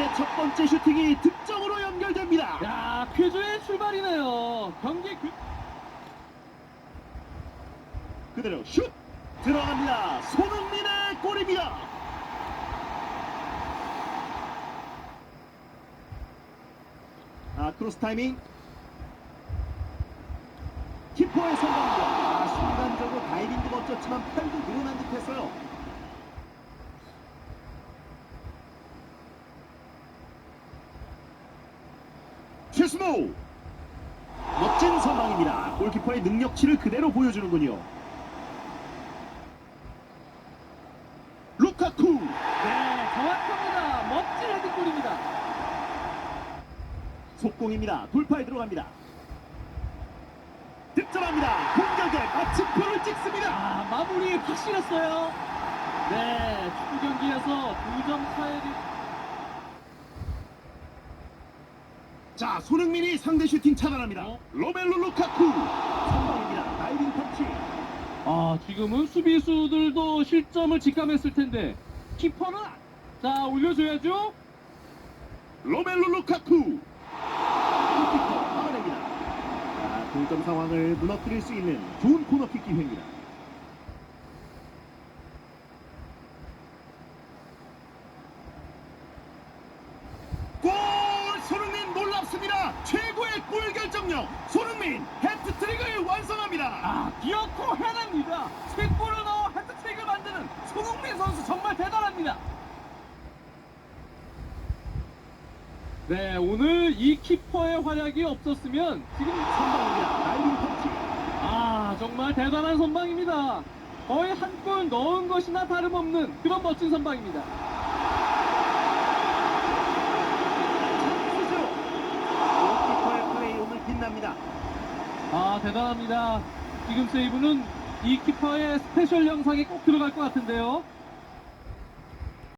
손흥민의 첫 번째 슈팅이 득점으로 연결됩니다. 야, 쾌조의 출발이네요. 경기 그... 그대로 슛 들어갑니다. 손흥민의 골입니다. 아 크로스 타이밍 키퍼의 선방입니다. 아, 순간적으로 다이빙도 멋졌지만 팔도 늘어난 듯했어요. 최순호 멋진 선방입니다. 골키퍼의 능력치를 그대로 보여주는군요. 루카쿠 네, 정확합니다. 멋진 헤딩골입니다. 속공입니다. 돌파에 들어갑니다. 득점합니다. 공격에 마침표를 찍습니다. 아, 마무리 확실했어요. 네, 축구 경기에서 2점 차이를 자, 손흥민이 상대 슈팅 차단합니다. 어? 로멜로 루카쿠 선방입니다. 다이빙 터치. 아, 지금은 수비수들도 실점을 직감했을 텐데 키퍼는 자, 올려줘야죠. 로멜로 루카쿠 골키퍼 막아냅니다. 자, 동점 상황을 무너뜨릴 수 있는 좋은 코너킥 기회입니다. 골! 손흥민 놀랍습니다. 최고의 골 결정력 손흥민 해트트릭을 완성합니다. 아, 기어코 해냅니다. 세 골을 넣어 헤드트릭을 만드는 손흥민 선수 정말 대단합니다. 네, 오늘 이 키퍼의 활약이 없었으면 지금 선방입니다. 다이빙 터치. 아, 정말 대단한 선방입니다. 거의 한 골 넣은 것이나 다름없는 그런 멋진 선방입니다. 찬스죠. 골키퍼의 플레이 빛납니다. 아, 대단합니다. 지금 세이브는 이 키퍼의 스페셜 영상에 꼭 들어갈 것 같은데요.